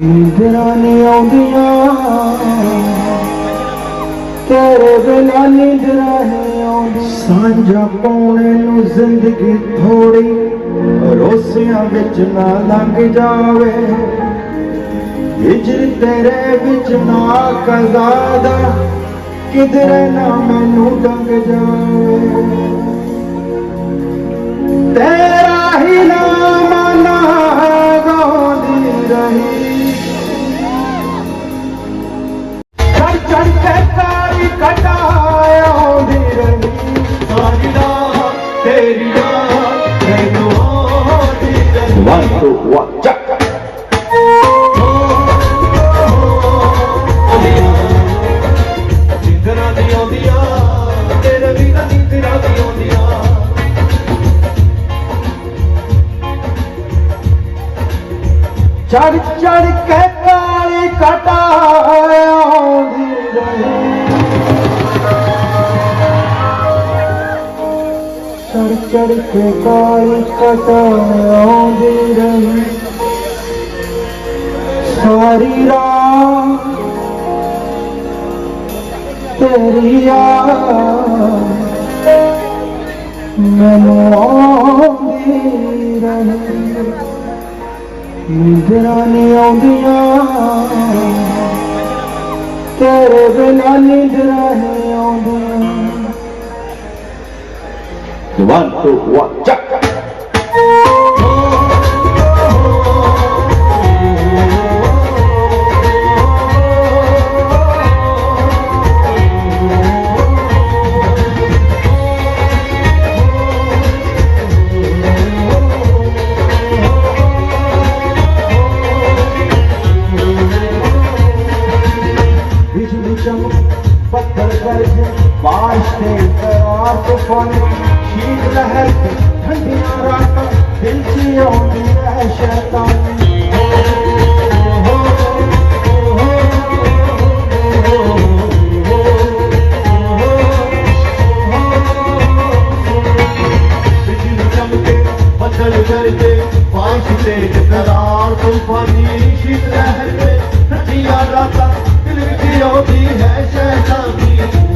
ਨੀਂਦਰਾਂ ਨਹੀਂ ਆਉਂਦੀਆਂ ਤੇਰੇ ਬਿਨਾਂ ਨੀਂਦਰਾਂ ਨਹੀਂ ਆਉਂਦੀਆਂ ਸਾਂਝਾ ਪਾਉਣੇ ਨੂੰ ਜ਼ਿੰਦਗੀ ਥੋੜੀ ਰੋਸਿਆਂ ਵਿੱਚ ਨਾ ਲੰਘ ਜਾਵੇ ਹਿਜਰ ਤੇਰੇ ਵਿੱਚ ਨਾ ਕਜ਼ਾਦਾ ਕਿਧਰੇ ਨਾ ਮੈਨੂੰ ਡੰਗ ਜਾਵੇ ਤੇਰਾ ਹੀ ਨਾਮ One, two, one, check. ਚੜ ਚੜ ਕੇ ਕਾਲੀ ਕਟਾਉਂਦੀ ਰਹੀ ਚੜ ਚੜ ਕੇ ਕਾਲੀ ਕਟਾਉਂਦੀ ਰਹੀ ਸਾਰੀ ਰਾਤ ਤੇਰੀ ਯਾਦ ਮੈਨੂੰ ਆਉਂਦੀ ਰਹੀ ਨੀਂਦਰਾਂ ਨਹੀਂ ਆਉਂਦੀਆਂ ਤੇਰੇ ਬਿਨਾਂ ਨੀਂਦਰਾਂ ਨਹੀਂ ਆਉਂਦੀਆਂ One, two, one, check. ਬਿਜਲੀ शीत लहर में ठंडिया राता दिल की होती है शैतानी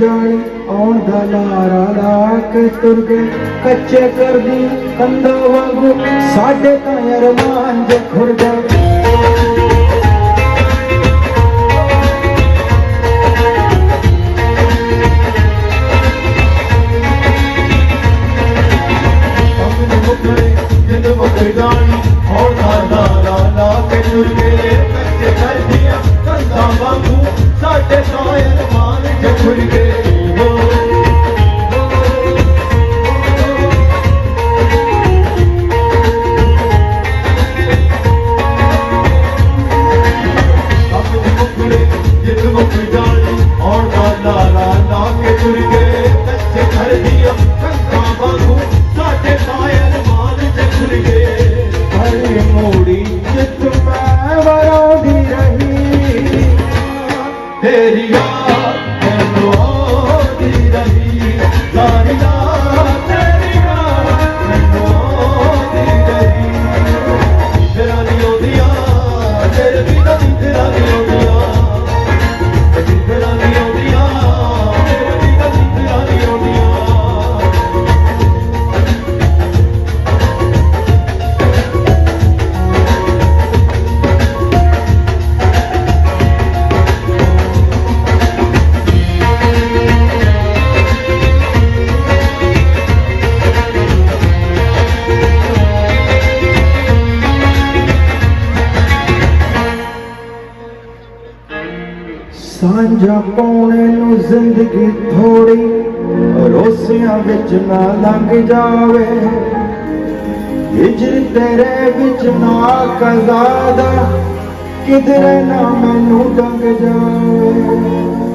ਜਾਣੀ, ਆਉਣ ਦਾ ਨਾਰਾ ਲਾ ਕੇ ਤੁਰ ਗਏ। ਕੱਚੇ ਕਰਦੀ ਕੰਦਾ ਵਾਂਗੂ ਸਾਡੇ ਤਾਂ ਅਰਮਾਨ ਜੇ ਖੁਰ ਗਏ। ਆਪਣੇ ਮੁਖੜੇ Thank you. ਸਾਂਝਾ ਪਾਉਣੇ ਨੂੰ ਜ਼ਿੰਦਗੀ ਥੋੜੀ ਰੋਸਿਆਂ ਵਿੱਚ ਨਾ ਲੰਘ ਜਾਵੇ। ਹਿਜਰ ਤੇਰੇ ਵਿੱਚ ਨਾ ਕਜ਼ਾਦਾ ਕਿਧਰੇ ਨਾ ਮੈਨੂੰ ਡੰਗ ਜਾਵੇ।